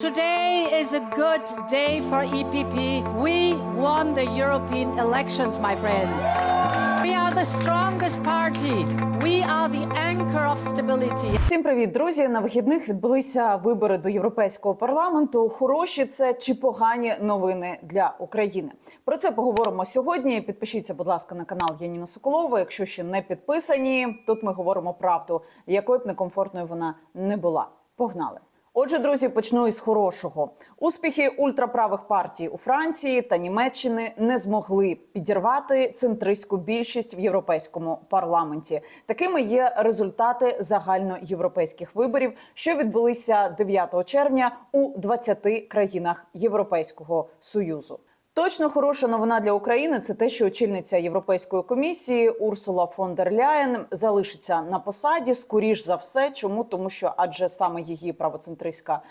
Today is a good day for EPP. We won the European elections, my friends. We are the strongest party. We are the anchor of stability. Всім привіт, друзі! На вихідних відбулися вибори до Європейського парламенту. Хороші це чи погані новини для України. Про це поговоримо сьогодні. Підпишіться, будь ласка, на канал Яніна Соколова. Якщо ще не підписані, тут ми говоримо правду, якою б некомфортною вона не була. Погнали! Отже, друзі, почну із хорошого. Успіхи ультраправих партій у Франції та Німеччини не змогли підірвати центристську більшість в європейському парламенті. Такими є результати загальноєвропейських виборів, що відбулися 9 червня у 20 країнах Європейського союзу. Точно хороша новина для України це те, що очільниця Європейської комісії Урсула фон дер Ляєн залишиться на посаді. Скоріш за все, чому тому, що адже саме її правоцентристська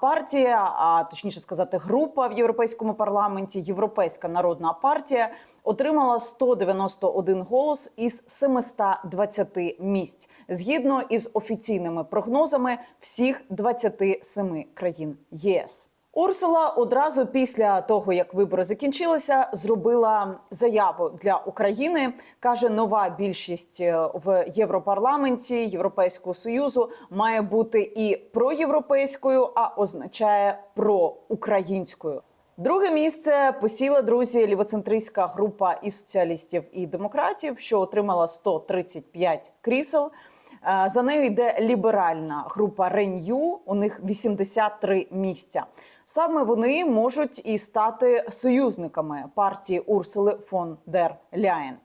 партія, а точніше сказати, група в європейському парламенті, Європейська народна партія, отримала 191 голос із 720 місць, згідно із офіційними прогнозами всіх 27 країн ЄС. Урсула одразу після того, як вибори закінчилися, зробила заяву для України. каже, нова більшість е, в Європарламенті Європейського союзу має бути і проєвропейською, а означає проукраїнською. Друге місце посіла друзі лівоцентристська група і соціалістів і демократів, що отримала 135 крісел. Е, За нею йде ліберальна група Ренью. У них 83 місця. Саме вони можуть і стати союзниками партії Урсули фон дер Ляєн.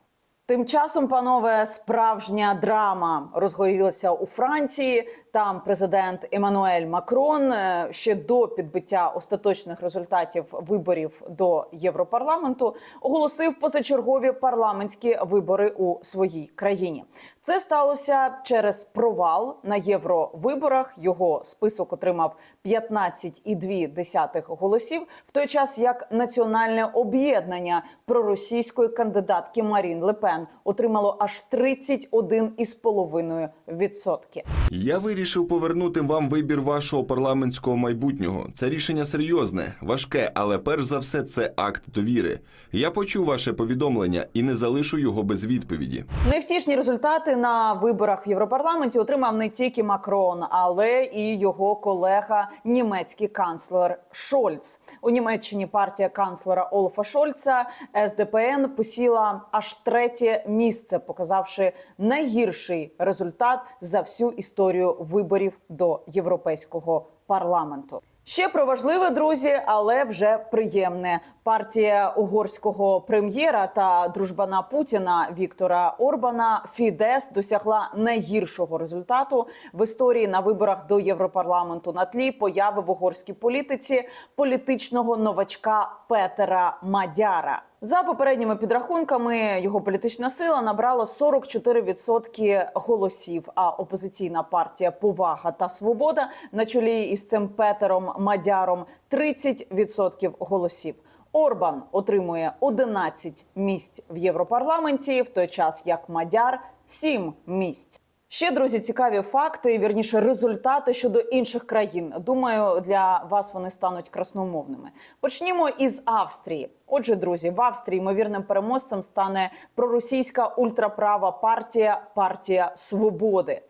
Тим часом, панове, справжня драма розгорілася у Франції. Там президент Еммануель Макрон е, ще до підбиття остаточних результатів виборів до Європарламенту оголосив позачергові парламентські вибори у своїй країні. Це сталося через провал на євровиборах. Його список отримав 15,2 голосів, в той час як національне об'єднання проросійської кандидатки Марін Лепен отримало аж 31,5%. Я вирішив повернути вам вибір вашого парламентського майбутнього. Це рішення серйозне, важке, але перш за все це акт довіри. Я почув ваше повідомлення і не залишу його без відповіді. Невтішні результати на виборах в Європарламенті отримав не тільки Макрон, але і його колега, німецький канцлер Шольц. У Німеччині партія канцлера Олафа Шольца СДПН посіла аж третє місце, показавши найгірший результат за всю історію виборів до європейського парламенту. Ще про важливе, друзі, але вже приємне. Партія угорського прем'єра та дружбана Путіна Віктора Орбана Фідес досягла найгіршого результату в історії на виборах до Європарламенту на тлі появи в угорській політиці політичного новачка Петера Мадяра. За попередніми підрахунками, його політична сила набрала 44% голосів. А опозиційна партія Повага та Свобода на чолі із цим Петером Мадяром 30% голосів. Орбан отримує 11 місць в Європарламенті, в той час як Мадяр 7 місць. Ще друзі, цікаві факти, вірніше результати щодо інших країн. Думаю, для вас вони стануть красномовними. Почнімо із Австрії. Отже, друзі, в Австрії ймовірним переможцем стане проросійська ультраправа партія Партія Свободи.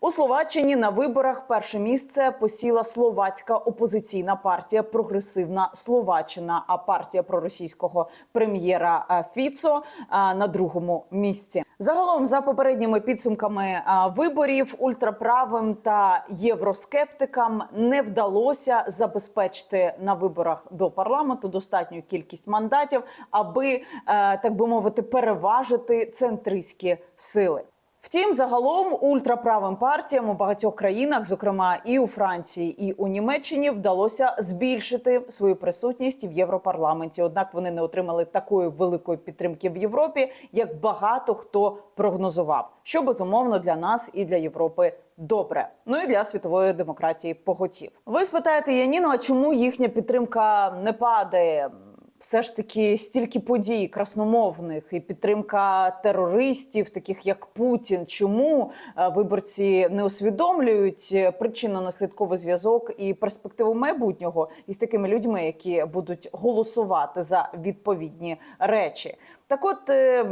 У Словаччині на виборах перше місце посіла словацька опозиційна партія Прогресивна Словаччина. А партія проросійського прем'єра е, Фіцо е, на другому місці. Загалом, за попередніми підсумками е, виборів, ультраправим та євроскептикам не вдалося забезпечити на виборах до парламенту достатню кількість мандатів, аби так би мовити переважити центристські сили. Втім, загалом ультраправим партіям у багатьох країнах, зокрема і у Франції, і у Німеччині, вдалося збільшити свою присутність в Європарламенті. Однак вони не отримали такої великої підтримки в Європі, як багато хто прогнозував, що безумовно для нас і для Європи. Добре, ну і для світової демократії поготів. Ви спитаєте Яніну, а чому їхня підтримка не падає? Все ж таки стільки подій красномовних і підтримка терористів, таких як Путін. Чому е, виборці не усвідомлюють е, причинно-наслідковий зв'язок і перспективу майбутнього із такими людьми, які будуть голосувати за відповідні речі? Так, от е,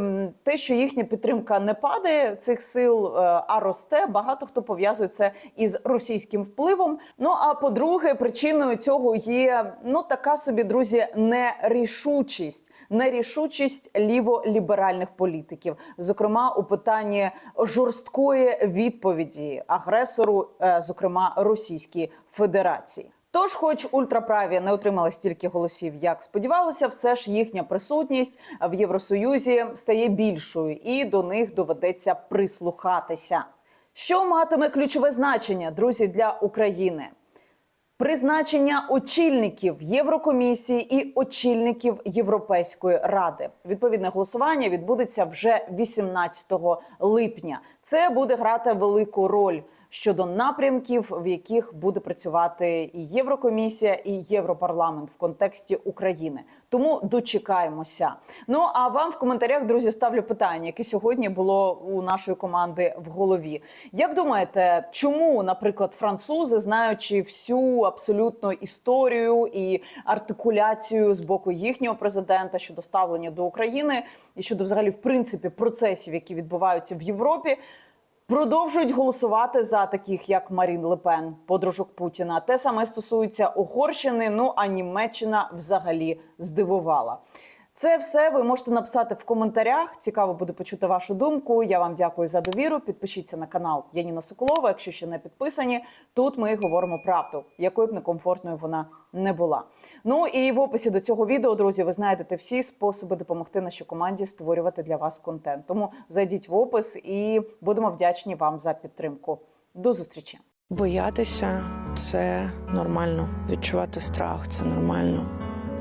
те, що їхня підтримка не падає цих сил, е, а росте, багато хто пов'язує це із російським впливом. Ну а по-друге, причиною цього є ну така собі друзі нерішучість, нерішучість ліволіберальних політиків, зокрема у питанні жорсткої відповіді агресору, е, зокрема Російській Федерації. Тож, хоч ультраправі не отримали стільки голосів, як сподівалося, все ж їхня присутність в Євросоюзі стає більшою, і до них доведеться прислухатися. Що матиме ключове значення, друзі, для України? Призначення очільників Єврокомісії і очільників Європейської ради. Відповідне голосування відбудеться вже 18 липня. Це буде грати велику роль щодо напрямків, в яких буде працювати і Єврокомісія, і Європарламент в контексті України. Тому дочекаємося. Ну а вам в коментарях, друзі, ставлю питання, яке сьогодні було у нашої команди в голові. Як думаєте, чому, наприклад, французи, знаючи всю абсолютно історію і артикуляцію з боку їхнього президента щодо ставлення до України і щодо взагалі в принципі процесів, які відбуваються в Європі, продовжують голосувати за таких, як Марін Лепен, подружок Путіна. Те саме стосується Угорщини. Ну а Німеччина взагалі здивувала. Це все ви можете написати в коментарях. Цікаво буде почути вашу думку. Я вам дякую за довіру. Підпишіться на канал Яніна Соколова, якщо ще не підписані. Тут ми говоримо правду, якою б некомфортною вона не була. Ну і в описі до цього відео, друзі, ви знайдете всі способи допомогти нашій команді створювати для вас контент. Тому зайдіть в опис і будемо вдячні вам за підтримку. До зустрічі! Боятися це нормально. Відчувати страх це нормально.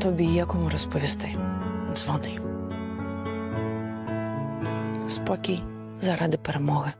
Тобі є кому розповісти. Дзвони. Спокій заради перемоги.